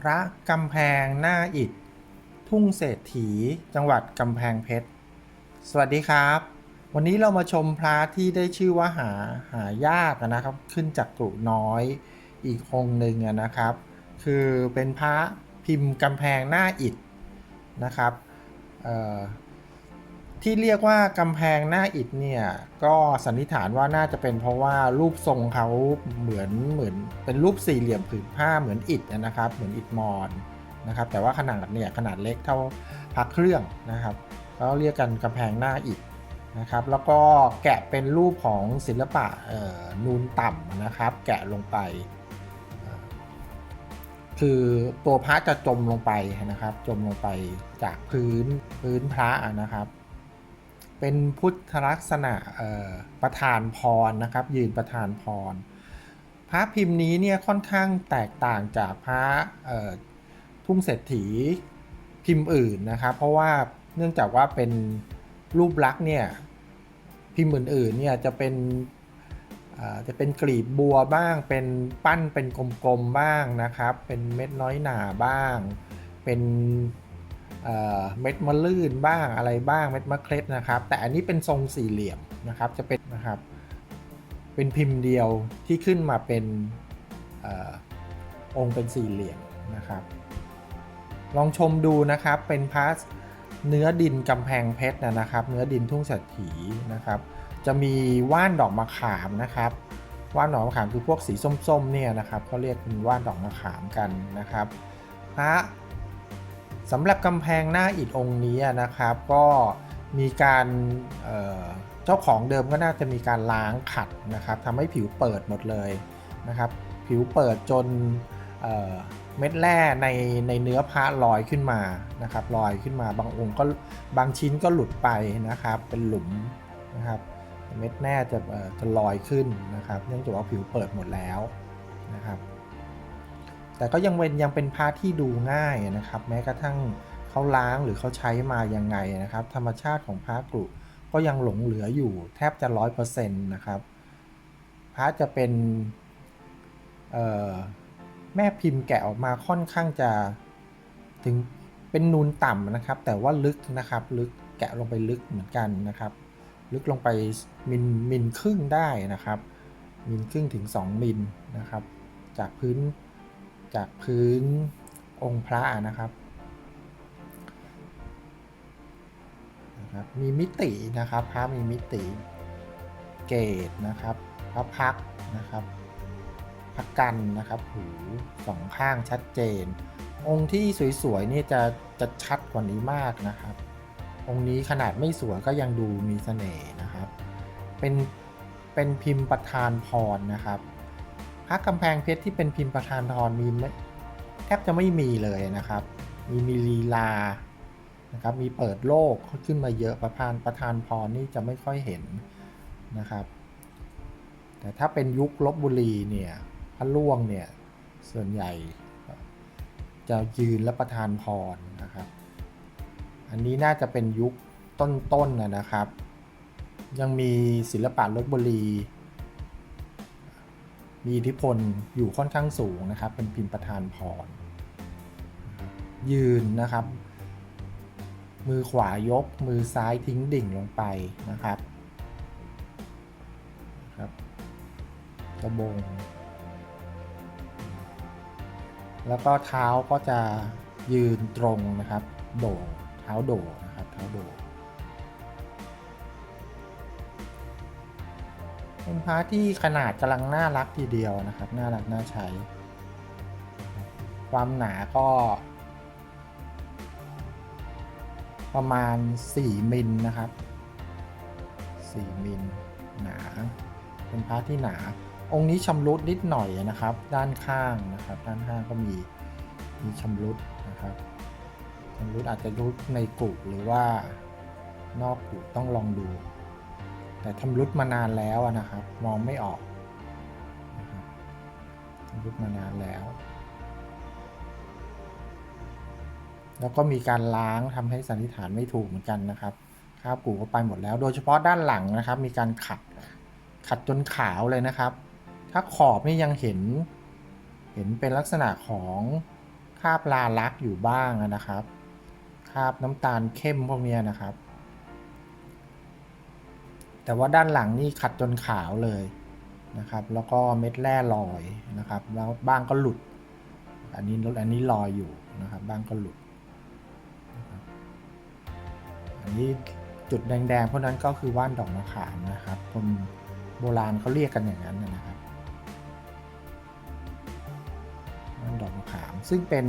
พระกำแพงหน้าอิฐ ทุ่งเศรษฐี จังหวัดกำแพงเพชร สวัสดีครับ วันนี้เรามาชมพระที่ได้ชื่อว่าหาหายากนะครับ ขึ้นจากกรุน้อยอีกองหนึ่งนะครับ คือเป็นพระพิมพ์กำแพงหน้าอิฐนะครับ ที่เรียกว่ากำแพงหน้าอิฐเนี่ยก็สันนิษฐานว่าน่าจะเป็นเพราะว่ารูปทรงเขาเหมือนเหมือนเป็นรูปสี่เหลี่ยมผืนผ้าเหมือนอิฐนะครับ เหมือนอิฐมอนนะครับ แต่ว่าขนาดเนี่ยขนาดเล็กเท่าพักเครื่องนะครับเขาเรียกกันกำแพงหน้าอิฐนะครับ แล้วก็แกะเป็นรูปของศิลปะนูนต่ำนะครับ แกะลงไป คือตัวพระจะจมลงไปนะครับ จมลงไปจากพื้นพื้นพระนะครับ เป็นพุทธลักษณะประธานพรนะครับ ยืนประธานพร พระพิมพ์นี้เนี่ยค่อนข้างแตกต่างจากพระทุ่งเศรษฐีพิมพ์อื่นนะครับ เพราะว่าเนื่องจากว่าเป็นรูปลักษณ์เนี่ยพิมพ์อื่นๆเนี่ยจะเป็นจะเป็นกลีบบัวบ้าง เป็นปั้นเป็นกลมๆบ้างนะครับ เป็นเม็ดน้อยหนาบ้าง เป็น เม็ดมะลื่นบ้างอะไรบ้างเม็ดมะเคล็ดนะครับ แต่อันนี้เป็นทรงสี่เหลี่ยมนะครับจะเป็นนะครับ เป็นพิมพ์เดียวที่ขึ้นมาเป็นอองค์เป็นสี่เหลี่ยมนะครับ ลองชมดูนะครับเป็นพาสเนื้อดินกำแพงเพชรนะนะครับ เนื้อดินทุ่งเศรษฐีนะครับ จะมีว่านดอกมะขามนะครับว่านดอกมะขามคือพวกสีส้มๆเนี่ยนะครับเขาเรียกเป็นว่านดอกมะขามกันนะครับพระ สำหรับกำแพงหน้าอิฐองค์นี้นะครับ ก็มีการเจ้าของเดิมก็น่าจะมีการล้างขัดนะครับทำให้ผิวเปิดหมดเลยนะครับ ผิวเปิดจนเเม็ดแร่ในในเนื้อพระลอยขึ้นมานะครับลอยขึ้นมาบางองค์ก็บางชิ้นก็หลุดไปนะครับ เป็นหลุมนะครับเม็ดแร่จะจะลอยขึ้นนะครับ เนื่องจากว่าผิวเปิดหมดแล้วนะครับ แต่ก็ยังเป็นยังเป็นพาระที่ดูง่ายนะครับ แม้กระทั่งเขาล้างหรือเขาใช้มายังไงนะครับ ธรรมชาติของพาระกรุก็ยังหลงเหลืออยู่แทบจะร้อยเปอร์เซ็นต์นะครับพาระจะเป็นแม่พิมพ์แกะออกมาค่อนข้างจะถึงเป็นนูนต่ำนะครับ แต่ว่าลึกนะครับลึกแกะลงไปลึกเหมือนกันนะครับ ลึกลงไปมิลมิลครึ่งได้นะครับมิลครึ่งถึง 2 มิลนะครับ จากพื้น จากพื้นองค์พระนะครับนะครับ มีมิตินะครับพระมีมิติเกตนะครับพระพักนะครับพักกันนะครับหูสองข้างชัดเจน องค์ที่สวยๆนี่จะจะชัดกว่านี้มากนะครับ องค์นี้ขนาดไม่สวยก็ยังดูมีเสน่ห์นะครับ เป็นเป็นพิมพ์ประธานพรนะครับ พระกำแพงเพชรที่เป็นพิมพ์ประธานพรมีไม่แทบจะไม่มีเลยนะครับ มีมีลีลานะครับมีเปิดโลกขึ้นมาเยอะประธานประธานพรนี่จะไม่ค่อยเห็นนะครับ แต่ถ้าเป็นยุคลบบุรีเนี่ยพระล่วงเนี่ยส่วนใหญ่จะยืนและประธานพรนะครับ อันนี้น่าจะเป็นยุคต้นๆนะนะครับ ยังมีศิลปะลบบุรี มีอิทธิพลอยู่ค่อนข้างสูงนะครับ เป็นพิมพ์ประธานพร ยืนนะครับ มือขวายก มือซ้ายทิ้งดิ่งลงไปนะครับครับกระบง แล้วก็เท้าก็จะยืนตรงนะครับ โด่เท้าโด่นะครับ เท้าโด่ เป็นพระที่ขนาดกำลังน่ารักทีเดียวนะครับ น่ารักน่าใช้ ความหนาก็ ประมาณ 4 มิลนะครับ 4 มิลหนา เป็นพระที่หนา องค์นี้ชำรุดนิดหน่อยนะครับ ด้านข้างนะครับ ด้านข้างก็มีมีชำรุดนะครับชำรุดอาจจะรุดในกุหรือว่านอกกุต้องลองดู แต่ชำรุดมานานแล้วนะครับ มองไม่ออกนะครับชำรุดมานานแล้ว แล้วก็มีการล้างทำให้สันนิษฐานไม่ถูกเหมือนกันนะครับคราบกูก็ไปหมดแล้ว โดยเฉพาะด้านหลังนะครับ มีการขัดขัดจนขาวเลยนะครับ ถ้าขอบนี่ยังเห็น เห็นเป็นลักษณะของคราบลาลักอยู่บ้างนะครับคราบน้ำตาลเข้มพวกเนี้ยนะครับ แต่ว่าด้านหลังนี่ขัดจนขาวเลยนะครับ แล้วก็เม็ดแร่ลอยนะครับ แล้วบ้างก็หลุด อันนี้อันนี้ลอยอยู่นะครับ บ้างก็หลุด อันนี้จุดแดงๆพวกนั้นก็คือว่านดอกมะขามนะครับ คนโบราณเขาเรียกกันอย่างนั้นนะครับว่านดอกมะขาม ซึ่งเป็น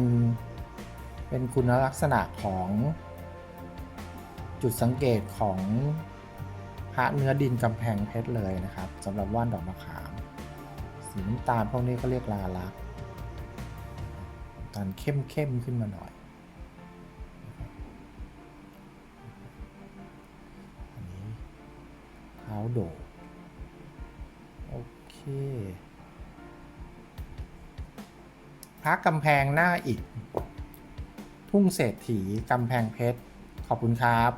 เป็นคุณลักษณะของจุดสังเกตของ พระเนื้อดินกำแพงเพชรเลยนะครับสำหรับว่านดอกมะขาม สีน้ำตาลพวกนี้ก็เรียกลาลักน้ำตาลเข้มเข้มๆขึ้นมาหน่อยอันนี้เท้าโดโอเคพักกำแพงหน้าอีก ทุ่งเศรษฐีกำแพงเพชร ขอบคุณครับ